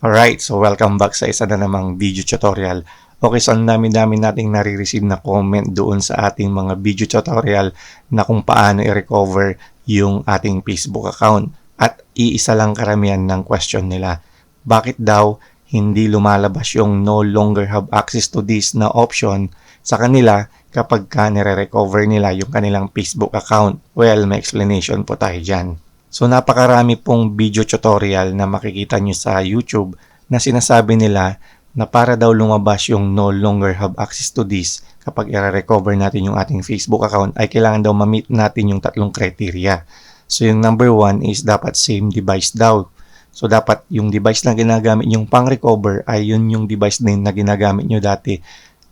Alright, so welcome back sa isa na namang video tutorial. Okay, so ang dami-dami nating nare-receive na comment doon sa ating mga video tutorial na kung paano i-recover yung ating Facebook account. At iisa lang karamihan ng question nila. Bakit daw hindi lumalabas yung no longer have access to this na option sa kanila kapag ka nire-recover nila yung kanilang Facebook account? Well, may explanation po tayo dyan. So napakarami pong video tutorial na makikita nyo sa YouTube na sinasabi nila na para daw lumabas yung no longer have access to this kapag i-recover natin yung ating Facebook account ay kailangan daw ma-meet natin yung tatlong criteria. So yung number one is dapat same device daw. So dapat yung device na ginagamit yung pang-recover ay yun yung device din na ginagamit nyo dati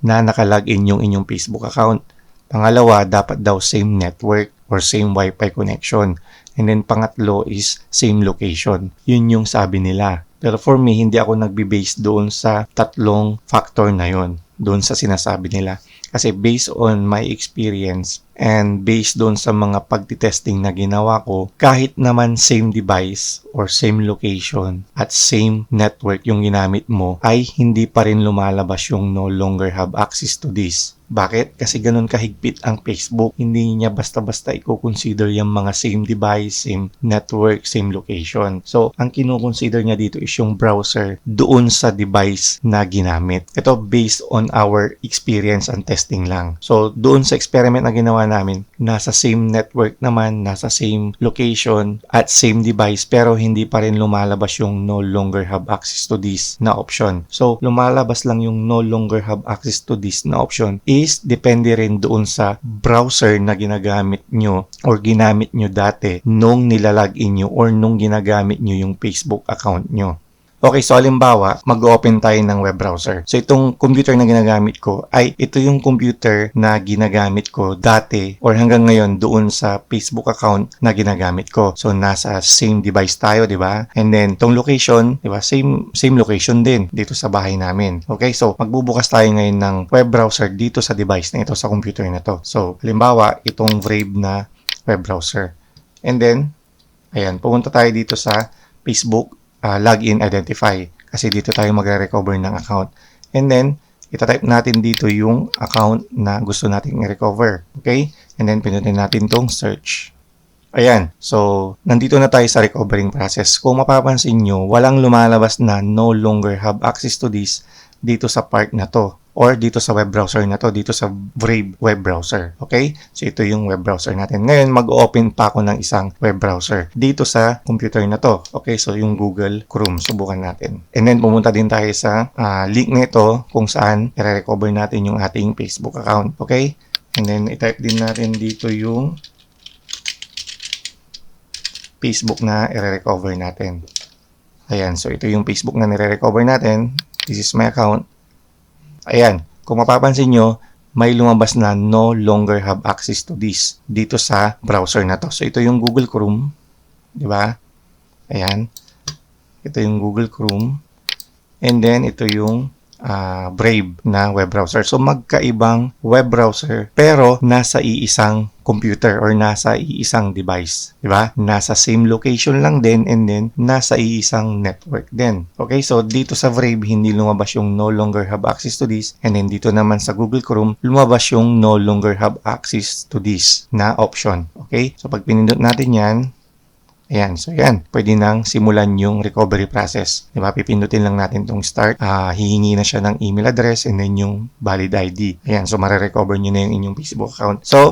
na nakalagin yung inyong Facebook account. Pangalawa, dapat daw same network or same Wi-Fi connection. And then pangatlo is same location. Yun yung sabi nila. Pero for me, hindi ako nagbe-base doon sa tatlong factor na yon doon sa sinasabi nila. Kasi based on my experience and based doon sa mga pagtitesting na ginawa ko, kahit naman same device or same location at same network yung ginamit mo, ay hindi pa rin lumalabas yung no longer have access to this. Bakit? Kasi ganun kahigpit ang Facebook. Hindi niya basta-basta i-consider yung mga same device, same network, same location. So, ang kino-consider niya dito is yung browser doon sa device na ginamit. Ito based on our experience and testing lang. So, doon sa experiment na ginawa namin, nasa same network naman, nasa same location at same device pero hindi pa rin lumalabas yung no longer have access to this na option. So, lumalabas lang yung no longer have access to this na option is depende rin doon sa browser na ginagamit nyo or ginamit nyo dati nung nilalagin nyo or nung ginagamit nyo yung Facebook account nyo. Okay, so halimbawa, mag-open tayo ng web browser. So itong computer na ginagamit ko ay ito yung computer na ginagamit ko dati or hanggang ngayon doon sa Facebook account na ginagamit ko. So nasa same device tayo, di ba? And then tong location, di ba? Same same location din dito sa bahay namin. Okay, so magbubukas tayo ngayon ng web browser dito sa device na ito sa computer na to. So halimbawa, itong Brave na web browser. And then, ayan, pumunta tayo dito sa Facebook uh, login identify kasi dito tayo magre-recover ng account. And then, itatype natin dito yung account na gusto nating i-recover. Okay? And then, pinutin natin tong search. Ayan. So, nandito na tayo sa recovering process. Kung mapapansin nyo, walang lumalabas na no longer have access to this dito sa part na to or dito sa web browser na to, dito sa Brave web browser. Okay? So, ito yung web browser natin. Ngayon, mag-open pa ako ng isang web browser dito sa computer na to. Okay? So, yung Google Chrome. Subukan natin. And then, pumunta din tayo sa uh, link nito kung saan i-recover natin yung ating Facebook account. Okay? And then, i-type din natin dito yung Facebook na i-recover natin. Ayan, so ito yung Facebook na nire-recover natin. This is my account. Ayan, kung mapapansin nyo, may lumabas na no longer have access to this dito sa browser na to. So, ito yung Google Chrome. Di ba? Ayan. Ito yung Google Chrome. And then, ito yung uh, Brave na web browser. So, magkaibang web browser pero nasa iisang computer or nasa iisang device. Di ba? Nasa same location lang din and then nasa iisang network din. Okay, so dito sa Brave, hindi lumabas yung no longer have access to this and then dito naman sa Google Chrome, lumabas yung no longer have access to this na option. Okay, so pag pinindot natin yan, Ayan, so yan, pwede nang simulan yung recovery process. Diba, pipindutin lang natin tong start, uh, hihingi na siya ng email address and then yung valid ID. Ayan, so marirecover nyo na yung inyong Facebook account. So,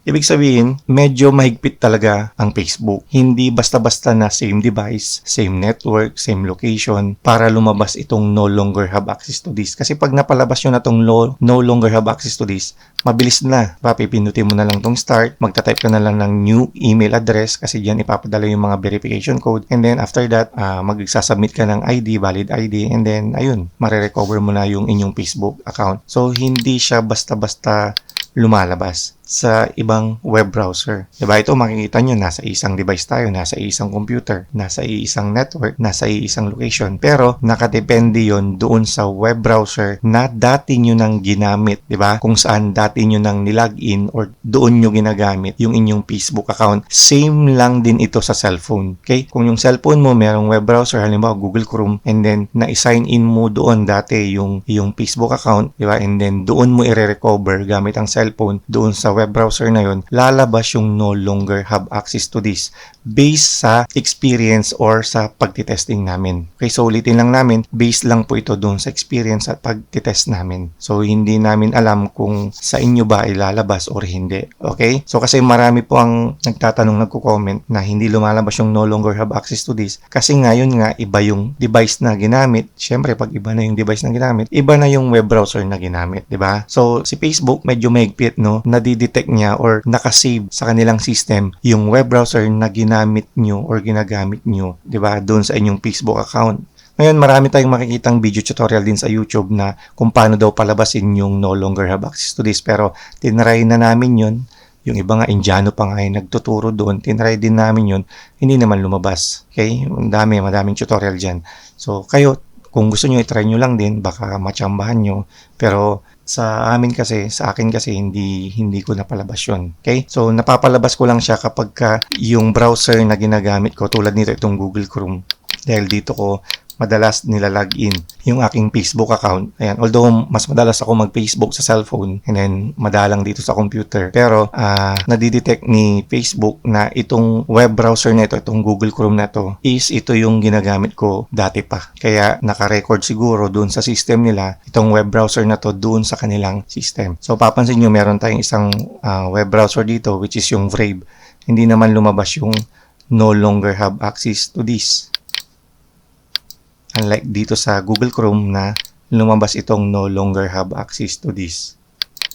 Ibig sabihin, medyo mahigpit talaga ang Facebook. Hindi basta-basta na same device, same network, same location para lumabas itong no longer have access to this. Kasi pag napalabas nyo na itong no, longer have access to this, mabilis na. Papipindutin mo na lang tong start, magta-type ka na lang ng new email address kasi diyan ipapadala yung mga verification code. And then after that, uh, magsasubmit ka ng ID, valid ID, and then ayun, marirecover mo na yung inyong Facebook account. So, hindi siya basta-basta lumalabas. Sa ibang web browser. Diba? Ito makikita nyo, nasa isang device tayo, nasa isang computer, nasa isang network, nasa isang location. Pero nakadepende yon doon sa web browser na dati nyo nang ginamit. Diba? Kung saan dati nyo nang nilagin or doon nyo ginagamit yung inyong Facebook account. Same lang din ito sa cellphone. Okay? Kung yung cellphone mo merong web browser, halimbawa Google Chrome, and then na-sign in mo doon dati yung, yung Facebook account, di ba? And then doon mo i-recover gamit ang cellphone doon sa web browser na yon, lalabas yung no longer have access to this based sa experience or sa pagtitesting namin. Okay, so ulitin lang namin, based lang po ito doon sa experience at pagtitest namin. So hindi namin alam kung sa inyo ba ilalabas or hindi. Okay? So kasi marami po ang nagtatanong, nagko-comment na hindi lumalabas yung no longer have access to this kasi ngayon nga iba yung device na ginamit. Syempre pag iba na yung device na ginamit, iba na yung web browser na ginamit, 'di ba? So si Facebook medyo mahigpit no, nadidetect niya or nakasave sa kanilang system yung web browser na ginamit nyo or ginagamit nyo, 'di ba? Doon sa inyong Facebook account. Ngayon, marami tayong makikitang video tutorial din sa YouTube na kung paano daw palabasin yung no longer have access to this. Pero tinry na namin yun. Yung iba nga, Indiano pa nga yung nagtuturo doon. Tinry din namin yun. Hindi naman lumabas. Okay? Ang dami, madaming tutorial dyan. So, kayo, kung gusto nyo, itry nyo lang din. Baka matsambahan nyo. Pero sa amin kasi, sa akin kasi, hindi, hindi ko napalabas yun. Okay? So, napapalabas ko lang siya kapag ka yung browser na ginagamit ko, tulad nito itong Google Chrome. Dahil dito ko madalas nilalag in yung aking Facebook account. Ayan, although mas madalas ako mag-Facebook sa cellphone and then madalang dito sa computer. Pero uh, nadidetect ni Facebook na itong web browser na ito, itong Google Chrome na to, is ito yung ginagamit ko dati pa. Kaya naka-record siguro doon sa system nila itong web browser na to doon sa kanilang system. So papansin nyo, meron tayong isang uh, web browser dito which is yung Brave. Hindi naman lumabas yung no longer have access to this. Unlike dito sa Google Chrome na lumabas itong no longer have access to this.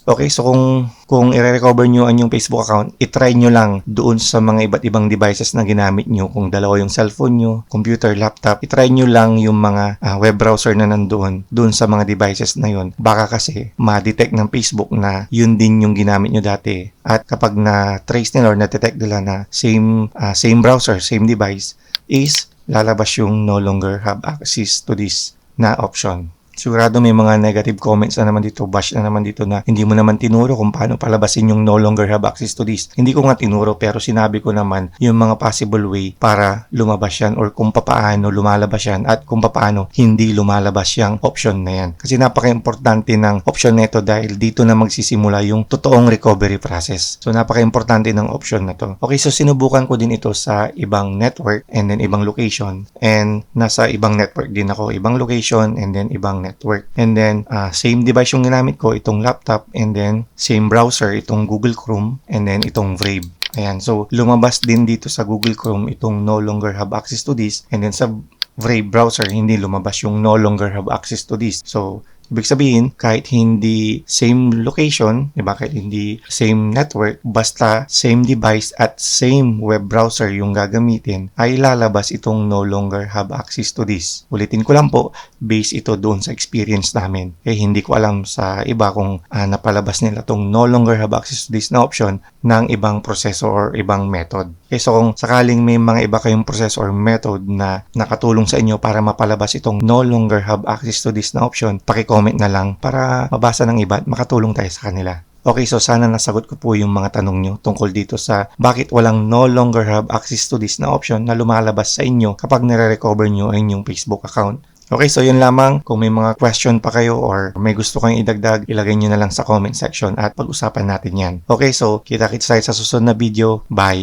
Okay, so kung kung i-recover nyo ang inyong Facebook account, itry nyo lang doon sa mga iba't ibang devices na ginamit nyo. Kung dalawa yung cellphone nyo, computer, laptop, itry nyo lang yung mga uh, web browser na nandoon doon sa mga devices na yon. Baka kasi ma-detect ng Facebook na yun din yung ginamit nyo dati. At kapag na-trace nila or na-detect nila na same, uh, same browser, same device, is lalabas yung no longer have access to this na option. Sigurado may mga negative comments na naman dito, bash na naman dito na hindi mo naman tinuro kung paano palabasin yung no longer have access to this. Hindi ko nga tinuro pero sinabi ko naman yung mga possible way para lumabas yan or kung paano lumalabas yan at kung paano hindi lumalabas yung option na yan. Kasi napaka-importante ng option na ito dahil dito na magsisimula yung totoong recovery process. So napaka-importante ng option na to. Okay, so sinubukan ko din ito sa ibang network and then ibang location and nasa ibang network din ako, ibang location and then ibang network. And then, uh, same device yung ginamit ko, itong laptop, and then same browser, itong Google Chrome, and then itong Brave. Ayan, so lumabas din dito sa Google Chrome itong no longer have access to this, and then sa Brave browser, hindi lumabas yung no longer have access to this. So, Ibig sabihin, kahit hindi same location, di ba? Kahit hindi same network, basta same device at same web browser yung gagamitin, ay lalabas itong no longer have access to this. Ulitin ko lang po, base ito doon sa experience namin. Eh, hindi ko alam sa iba kung uh, napalabas nila itong no longer have access to this na option ng ibang proseso or ibang method. Okay, so kung sakaling may mga iba kayong proseso or method na nakatulong sa inyo para mapalabas itong no longer have access to this na option, paki-comment na lang para mabasa ng iba at makatulong tayo sa kanila. Okay, so sana nasagot ko po yung mga tanong nyo tungkol dito sa bakit walang no longer have access to this na option na lumalabas sa inyo kapag nare-recover nyo ang inyong Facebook account. Okay, so yun lamang. Kung may mga question pa kayo or may gusto kayong idagdag, ilagay nyo na lang sa comment section at pag-usapan natin yan. Okay, so kita-kits tayo sa susunod na video. Bye!